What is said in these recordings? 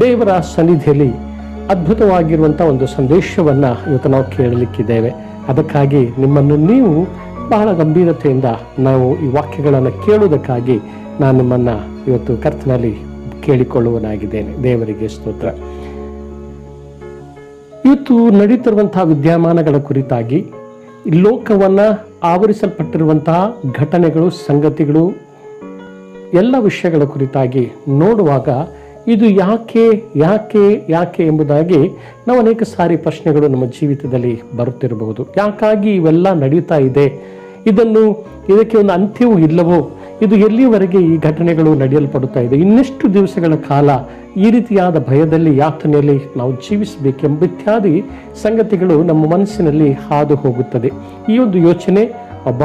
ದೇವರ ಸನ್ನಿಧಿಯಲ್ಲಿ ಅದ್ಭುತವಾಗಿರುವಂಥ ಒಂದು ಸಂದೇಶವನ್ನು ಇವತ್ತು ನಾವು ಕೇಳಲಿಕ್ಕಿದ್ದೇವೆ. ಅದಕ್ಕಾಗಿ ನಿಮ್ಮನ್ನು ನೀವು ಬಹಳ ಗಂಭೀರತೆಯಿಂದ ನಾವು ಈ ವಾಕ್ಯಗಳನ್ನು ಕೇಳುವುದಕ್ಕಾಗಿ ನಾನು ನಿಮ್ಮನ್ನು ಇವತ್ತು ಕರ್ತನಲ್ಲಿ ಕೇಳಿಕೊಳ್ಳುವನಾಗಿದ್ದೇನೆ. ದೇವರಿಗೆ ಸ್ತೋತ್ರ. ಇವತ್ತು ನಡೀತಿರುವಂತಹ ವಿದ್ಯಮಾನಗಳ ಕುರಿತಾಗಿ ಲೋಕವನ್ನು ಆವರಿಸಲ್ಪಟ್ಟಿರುವಂತಹ ಘಟನೆಗಳು, ಸಂಗತಿಗಳು ಎಲ್ಲ ವಿಷಯಗಳ ಕುರಿತಾಗಿ ನೋಡುವಾಗ ಇದು ಯಾಕೆ ಯಾಕೆ ಯಾಕೆ ಎಂಬುದಾಗಿ ನಾವು ಅನೇಕ ಸಾರಿ ಪ್ರಶ್ನೆಗಳು ನಮ್ಮ ಜೀವಿತದಲ್ಲಿ ಬರುತ್ತಿರಬಹುದು. ಯಾಕಾಗಿ ಇವೆಲ್ಲ ನಡೀತಾ ಇದೆ? ಇದನ್ನು, ಇದಕ್ಕೆ ಒಂದು ಅಂತ್ಯವೂ ಇಲ್ಲವೋ? ಇದು ಎಲ್ಲಿವರೆಗೆ ಈ ಘಟನೆಗಳು ನಡೆಯಲ್ಪಡುತ್ತಾ ಇದೆ? ಇನ್ನೆಷ್ಟು ದಿವಸಗಳ ಕಾಲ ಈ ರೀತಿಯಾದ ಭಯದಲ್ಲಿ, ಯಾತನೆಯಲ್ಲಿ ನಾವು ಜೀವಿಸಬೇಕೆಂಬ ಇತ್ಯಾದಿ ಸಂಗತಿಗಳು ನಮ್ಮ ಮನಸ್ಸಿನಲ್ಲಿ ಹಾದು ಹೋಗುತ್ತದೆ. ಈ ಒಂದು ಯೋಚನೆ ಒಬ್ಬ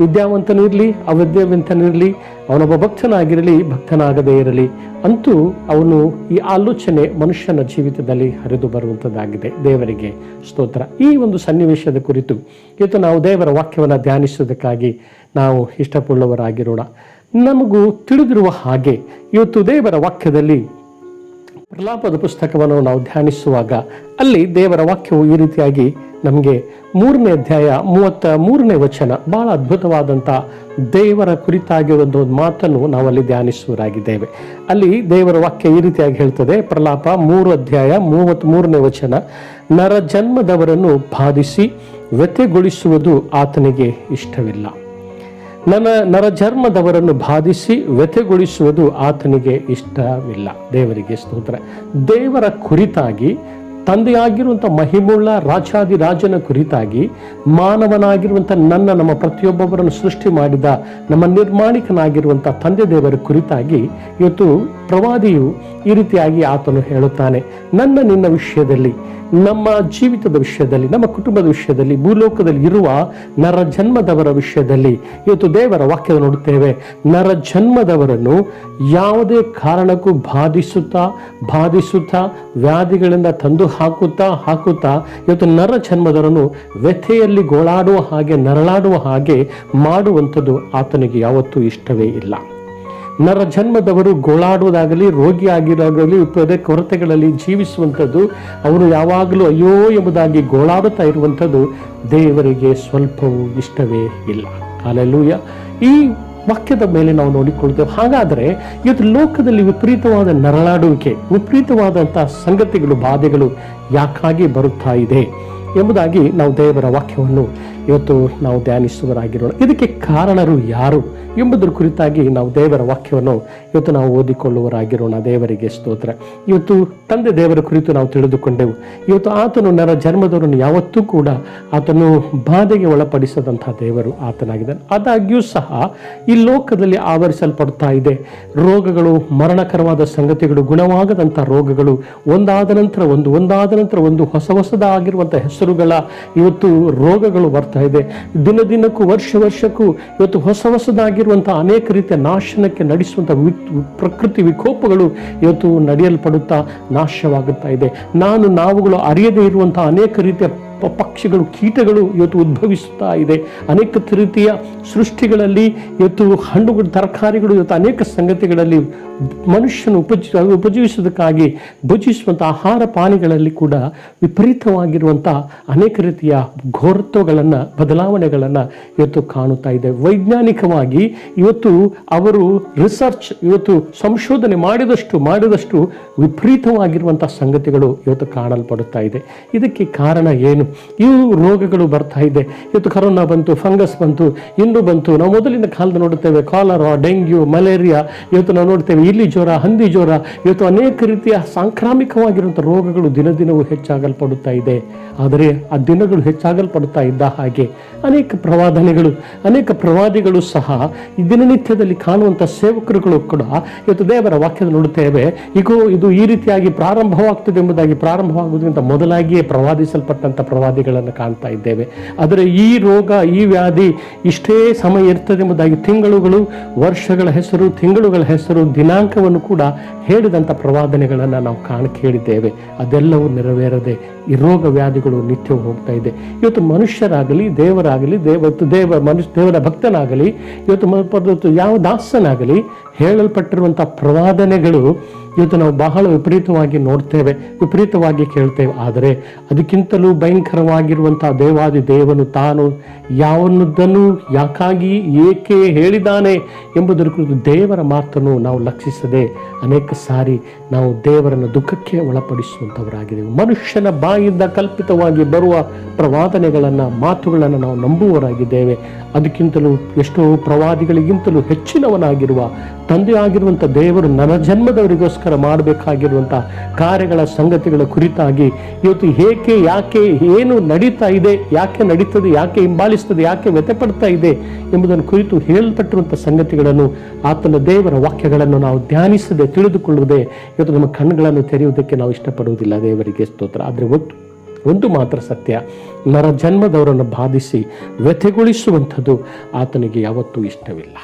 ವಿದ್ಯಾವಂತನಿರಲಿ ಅವಿದ್ಯಾವಂತನಿರಲಿ ಅವನೊಬ್ಬ ಭಕ್ತನಾಗಿರಲಿ, ಭಕ್ತನಾಗದೇ ಇರಲಿ, ಅಂತೂ ಅವನು ಈ ಆಲೋಚನೆ ಮನುಷ್ಯನ ಜೀವಿತದಲ್ಲಿ ಹರಿದು ಬರುವಂಥದ್ದಾಗಿದೆ ದೇವರಿಗೆ ಸ್ತೋತ್ರ. ಈ ಒಂದು ಸನ್ನಿವೇಶದ ಕುರಿತು ಇವತ್ತು ನಾವು ದೇವರ ವಾಕ್ಯವನ್ನು ಧ್ಯಾನಿಸುವುದಕ್ಕಾಗಿ ನಾವು ಇಷ್ಟಪಡುವವರಾಗಿರೋಣ. ನಮಗೂ ತಿಳಿದಿರುವ ಹಾಗೆ ಇವತ್ತು ದೇವರ ವಾಕ್ಯದಲ್ಲಿ ಪ್ರಲಾಪದ ಪುಸ್ತಕವನ್ನು ನಾವು ಧ್ಯಾನಿಸುವಾಗ ಅಲ್ಲಿ ದೇವರ ವಾಕ್ಯವು ಈ ರೀತಿಯಾಗಿ ನಮಗೆ ಮೂರನೇ ಅಧ್ಯಾಯ ಮೂವತ್ತ ಮೂರನೇ ವಚನ ಬಹಳ ಅದ್ಭುತವಾದಂಥ ದೇವರ ಕುರಿತಾಗಿ ಒಂದು ಮಾತನ್ನು ನಾವು ಅಲ್ಲಿ ಧ್ಯಾನಿಸುವರಾಗಿದ್ದೇವೆ. ಅಲ್ಲಿ ದೇವರ ವಾಕ್ಯ ಈ ರೀತಿಯಾಗಿ ಹೇಳ್ತದೆ, ಪ್ರಲಾಪ ಮೂರು ಅಧ್ಯಾಯ ಮೂವತ್ತ್ ಮೂರನೇ ವಚನ, ನರ ಜನ್ಮದವರನ್ನು ಬಾಧಿಸಿ, ವ್ಯಥೆಗೊಳಿಸುವುದು ಆತನಿಗೆ ಇಷ್ಟವಿಲ್ಲ. ನನ್ನ ನರಜರ್ಮದವರನ್ನು ಬಾಧಿಸಿ ವ್ಯಥೆಗೊಳಿಸುವುದು ಆತನಿಗೆ ಇಷ್ಟವಿಲ್ಲ. ದೇವರಿಗೆ ಸ್ತೋತ್ರ. ದೇವರ ಕುರಿತಾಗಿ ತಂದೆಯಾಗಿರುವಂಥ ಮಹಿಮುಳ್ಳ ರಾಜಾದಿ ರಾಜನ ಕುರಿತಾಗಿ ಮಾನವನಾಗಿರುವಂಥ ನನ್ನ, ನಮ್ಮ ಪ್ರತಿಯೊಬ್ಬೊಬ್ಬರನ್ನು ಸೃಷ್ಟಿ ಮಾಡಿದ ನಮ್ಮ ನಿರ್ಮಾಣಿಕನಾಗಿರುವಂಥ ತಂದೆ ದೇವರ ಕುರಿತಾಗಿ ಇವತ್ತು ಪ್ರವಾದಿಯು ಈ ರೀತಿಯಾಗಿ ಆತನು ಹೇಳುತ್ತಾನೆ. ನನ್ನ, ನಿನ್ನ ವಿಷಯದಲ್ಲಿ, ನಮ್ಮ ಜೀವಿತದ ವಿಷಯದಲ್ಲಿ, ನಮ್ಮ ಕುಟುಂಬದ ವಿಷಯದಲ್ಲಿ, ಭೂಲೋಕದಲ್ಲಿ ಇರುವ ನರ ಜನ್ಮದವರ ವಿಷಯದಲ್ಲಿ ಇವತ್ತು ದೇವರ ವಾಕ್ಯ ನೋಡುತ್ತೇವೆ. ನರ ಜನ್ಮದವರನ್ನು ಯಾವುದೇ ಕಾರಣಕ್ಕೂ ಬಾಧಿಸುತ್ತಾ ಬಾಧಿಸುತ್ತಾ ವ್ಯಾಧಿಗಳಿಂದ ತಂದು ಹಾಕುತ್ತಾ ಹಾಕುತ್ತಾ ಇವತ್ತು ನರ ಜನ್ಮದವರನ್ನು ವ್ಯಥೆಯಲ್ಲಿ ಗೋಳಾಡುವ ಹಾಗೆ, ನರಳಾಡುವ ಹಾಗೆ ಮಾಡುವಂಥದ್ದು ಆತನಿಗೆ ಯಾವತ್ತೂ ಇಷ್ಟವೇ ಇಲ್ಲ. ನರ ಜನ್ಮದವರು ಗೋಳಾಡುವುದಾಗಲಿ ರೋಗಿಯಾಗಿರೋದಾಗಲಿ ಪದೇ ಕೊರತೆಗಳಲ್ಲಿ ಜೀವಿಸುವಂಥದ್ದು, ಅವರು ಯಾವಾಗಲೂ ಅಯ್ಯೋ ಎಂಬುದಾಗಿ ಗೋಳಾಡುತ್ತಾ ಇರುವಂಥದ್ದು ದೇವರಿಗೆ ಸ್ವಲ್ಪವೂ ಇಷ್ಟವೇ ಇಲ್ಲ. ಅಲ್ಲೆಲ್ಲೂಯ ಈ ವಾಕ್ಯದ ಮೇಲೆ ನಾವು ನೋಡಿಕೊಳ್ತೇವೆ ಹಾಗಾದರೆ ಇವತ್ತು ಲೋಕದಲ್ಲಿ ವಿಪರೀತವಾದ ನರಳಾಡುವಿಕೆ ವಿಪರೀತವಾದಂತಹ ಸಂಗತಿಗಳು, ಬಾಧೆಗಳು ಯಾಕಾಗಿ ಬರುತ್ತಾ ಇದೆ ಎಂಬುದಾಗಿ ನಾವು ದೇವರ ವಾಕ್ಯವನ್ನು ಇವತ್ತು ನಾವು ಧ್ಯಾನಿಸುವರಾಗಿರೋಣ ಇದಕ್ಕೆ ಕಾರಣರು ಯಾರು ಎಂಬುದರ ಕುರಿತಾಗಿ ನಾವು ದೇವರ ವಾಕ್ಯವನ್ನು ಇವತ್ತು ನಾವು ಓದಿಕೊಳ್ಳುವರಾಗಿರೋಣ ದೇವರಿಗೆ ಸ್ತೋತ್ರ. ಇವತ್ತು ತಂದೆ ದೇವರ ಕುರಿತು ನಾವು ತಿಳಿದುಕೊಂಡೆವು. ಇವತ್ತು ಆತನು ನರ ಜನ್ಮದವರನ್ನು ಯಾವತ್ತೂ ಕೂಡ ಆತನು ಬಾಧೆಗೆ ಒಳಪಡಿಸದಂತಹ ದೇವರು ಆತನಾಗಿದ್ದಾನೆ. ಆದಾಗ್ಯೂ ಸಹ ಈ ಲೋಕದಲ್ಲಿ ಆವರಿಸಲ್ಪಡ್ತಾ ಇದೆ. ರೋಗಗಳು, ಮರಣಕರವಾದ ಸಂಗತಿಗಳು, ಗುಣವಾಗದಂಥ ರೋಗಗಳು, ಒಂದಾದ ನಂತರ ಒಂದು, ಒಂದಾದ ನಂತರ ಒಂದು ಹೊಸ ಹೊಸದಾಗಿರುವಂಥ ಹೆಸರುಗಳ ಇವತ್ತು ರೋಗಗಳು ಬರ್ತಾ ಇದೆ. ದಿನ ದಿನಕ್ಕೂ, ವರ್ಷ ವರ್ಷಕ್ಕೂ ಇವತ್ತು ಹೊಸ ಹೊಸದಾಗಿರುವಂಥ ಅನೇಕ ರೀತಿಯ ನಾಶನಕ್ಕೆ ನಡೆಸುವಂಥ ಪ್ರಕೃತಿ ವಿಕೋಪಗಳು ಇವತ್ತು ನಡೆಯಲ್ಪಡುತ್ತಾ ನಾಶವಾಗುತ್ತಾ ಇದೆ. ನಾನು, ನಾವುಗಳು ಅರಿಯದೇ ಇರುವಂಥ ಅನೇಕ ರೀತಿಯ ಪಕ್ಷಿಗಳು, ಕೀಟಗಳು ಇವತ್ತು ಉದ್ಭವಿಸುತ್ತಾ ಇದೆ. ಅನೇಕ ರೀತಿಯ ಸೃಷ್ಟಿಗಳಲ್ಲಿ ಇವತ್ತು ಹಣ್ಣುಗಳು, ತರಕಾರಿಗಳು, ಇವತ್ತು ಅನೇಕ ಸಂಗತಿಗಳಲ್ಲಿ ಮನುಷ್ಯನು ಉಪಜಿ, ಉಪಜೀವಿಸುವುದಕ್ಕಾಗಿ ಭುಜಿಸುವಂಥ ಆಹಾರ ಪಾನಿಗಳಲ್ಲಿ ಕೂಡ ವಿಪರೀತವಾಗಿರುವಂಥ ಅನೇಕ ರೀತಿಯ ಘೋರತ್ವಗಳನ್ನು, ಬದಲಾವಣೆಗಳನ್ನು ಇವತ್ತು ಕಾಣುತ್ತಾ ಇದೆ. ವೈಜ್ಞಾನಿಕವಾಗಿ ಇವತ್ತು ಅವರು ರಿಸರ್ಚ್, ಇವತ್ತು ಸಂಶೋಧನೆ ಮಾಡಿದಷ್ಟು ಮಾಡಿದಷ್ಟು ವಿಪರೀತವಾಗಿರುವಂಥ ಸಂಗತಿಗಳು ಇವತ್ತು ಕಾಣಲ್ಪಡುತ್ತಾ ಇದೆ. ಇದಕ್ಕೆ ಕಾರಣ ಏನು? ಇವು ರೋಗಗಳು ಬರ್ತಾ ಇದೆ. ಇವತ್ತು ಕರೋನಾ ಬಂತು ಫಂಗಸ್ ಬಂತು ಇಂದು ಬಂತು. ನಾವು ಮೊದಲಿನ ಕಾಲದ ನೋಡುತ್ತೇವೆ ಕಾಲರಾ ಡೆಂಗ್ಯೂ ಮಲೇರಿಯಾ ಇವತ್ತು ನಾವು ನೋಡ್ತೇವೆ ಇಲ್ಲಿ ಜ್ವರ, ಹಂದಿ ಜ್ವರ. ಇವತ್ತು ಅನೇಕ ರೀತಿಯ ಸಾಂಕ್ರಾಮಿಕವಾಗಿರುವಂಥ ರೋಗಗಳು ದಿನ ದಿನವೂ ಹೆಚ್ಚಾಗಲ್ಪಡುತ್ತಾ ಇದೆ. ಆದರೆ ಆ ದಿನಗಳು ಹೆಚ್ಚಾಗಲ್ಪಡುತ್ತಾ ಇದ್ದ ಹಾಗೆ ಅನೇಕ ಪ್ರವಾದನೆಗಳು, ಅನೇಕ ಪ್ರವಾದಿಗಳು ಸಹ ಈ ದಿನನಿತ್ಯದಲ್ಲಿ ಕಾಣುವಂಥ ಸೇವಕರುಗಳು ಕೂಡ ಇವತ್ತು ದೇವರ ವಾಕ್ಯದ ನೋಡುತ್ತೇವೆ ಈಗ ಇದು ಈ ರೀತಿಯಾಗಿ ಪ್ರಾರಂಭವಾಗ್ತದೆ ಎಂಬುದಾಗಿ ಪ್ರಾರಂಭವಾಗುವುದಕ್ಕಿಂತ ಮೊದಲಾಗಿಯೇ ಪ್ರವಾದಿಸಲ್ಪಟ್ಟಂಥ ಪ್ರವಾದಿಗಳನ್ನು ಕಾಣ್ತಾ ಇದ್ದೇವೆ. ಆದರೆ ಈ ರೋಗ, ಈ ವ್ಯಾಧಿ ಇಷ್ಟೇ ಸಮಯ ಇರ್ತದೆ ಎಂಬುದಾಗಿ ತಿಂಗಳುಗಳು, ವರ್ಷಗಳ ಹೆಸರು, ತಿಂಗಳುಗಳ ಹೆಸರು, ದಿನಾಂಕವನ್ನು ಕೂಡ ಹೇಳಿದಂಥ ಪ್ರವಾದನೆಗಳನ್ನು ನಾವು ಕಾಣ, ಕೇಳಿದ್ದೇವೆ. ಅದೆಲ್ಲವೂ ನೆರವೇರದೆ ಈ ರೋಗ ವ್ಯಾಧಿಗಳು ನಿತ್ಯ ಹೋಗ್ತಾ ಇದೆ. ಇವತ್ತು ಮನುಷ್ಯರಾಗಲಿ, ದೇವರಾಗಲಿ, ದೇವತ್ತು, ದೇವ, ಮನುಷ್ಯ, ದೇವರ ಭಕ್ತನಾಗಲಿ, ಇವತ್ತು ಯಾವ ದಾಸನಾಗಲಿ ಹೇಳಲ್ಪಟ್ಟಿರುವಂಥ ಪ್ರವಾದನೆಗಳು ಇವತ್ತು ನಾವು ಬಹಳ ವಿಪರೀತವಾಗಿ ನೋಡ್ತೇವೆ, ವಿಪರೀತವಾಗಿ ಕೇಳ್ತೇವೆ. ಆದರೆ ಅದಕ್ಕಿಂತಲೂ ಭಯಂಕರವಾಗಿರುವಂತಹ ದೇವಾದಿ ದೇವನು ತಾನು ಯಾವನ್ನದನ್ನು ಯಾಕಾಗಿ ಏಕೆ ಹೇಳಿದಾನೆ ಎಂಬುದರ ಕುರಿತು ದೇವರ ಮಾತನ್ನು ನಾವು ಲಕ್ಷಿಸದೆ ಅನೇಕ ಸಾರಿ ನಾವು ದೇವರನ್ನು ದುಃಖಕ್ಕೆ ಒಳಪಡಿಸುವಂಥವರಾಗಿದ್ದೇವೆ. ಮನುಷ್ಯನ ಬಾಯಿಂದ ಕಲ್ಪಿತವಾಗಿ ಬರುವ ಪ್ರವಾದನೆಗಳನ್ನು, ಮಾತುಗಳನ್ನು ನಾವು ನಂಬುವವರಾಗಿದ್ದೇವೆ. ಅದಕ್ಕಿಂತಲೂ ಎಷ್ಟೋ ಪ್ರವಾದಿಗಳಿಗಿಂತಲೂ ಹೆಚ್ಚಿನವನಾಗಿರುವ ತಂದೆಯಾಗಿರುವಂಥ ದೇವರು ನನ್ನ ಜನ್ಮದವರಿಗೋಸ್ಕರ ಮಾಡಬೇಕಾಗಿರುವಂಥ ಕಾರ್ಯಗಳ ಸಂಗತಿಗಳ ಕುರಿತಾಗಿ ಇವತ್ತು ಏಕೆ, ಯಾಕೆ, ಏನು ನಡೀತಾ ಇದೆ, ಯಾಕೆ ನಡೀತದೆ, ಯಾಕೆ ಹಿಂಬಾಲಿಸ್ತದೆ, ಯಾಕೆ ವ್ಯಥಪಡ್ತಾ ಇದೆ ಎಂಬುದನ್ನು ಕುರಿತು ಹೇಳಲ್ಪಟ್ಟಿರುವಂಥ ಸಂಗತಿಗಳನ್ನು ಆತನ ದೇವರ ವಾಕ್ಯಗಳನ್ನು ನಾವು ಧ್ಯಾನಿಸದೆ ತಿಳಿದುಕೊಳ್ಳುವುದೇ ಇವತ್ತು ನಮ್ಮ ಕಣ್ಣುಗಳನ್ನು ತೆರೆಯುವುದಕ್ಕೆ ನಾವು ಇಷ್ಟಪಡುವುದಿಲ್ಲ. ದೇವರಿಗೆ ಸ್ತೋತ್ರ. ಆದರೆ ಒಟ್ಟು, ಒಂದು ಮಾತ್ರ ಸತ್ಯ. ನರ ಜನ್ಮದವರನ್ನು ಬಾಧಿಸಿ ವ್ಯಥೆಗೊಳಿಸುವಂಥದ್ದು ಆತನಿಗೆ ಯಾವತ್ತೂ ಇಷ್ಟವಿಲ್ಲ.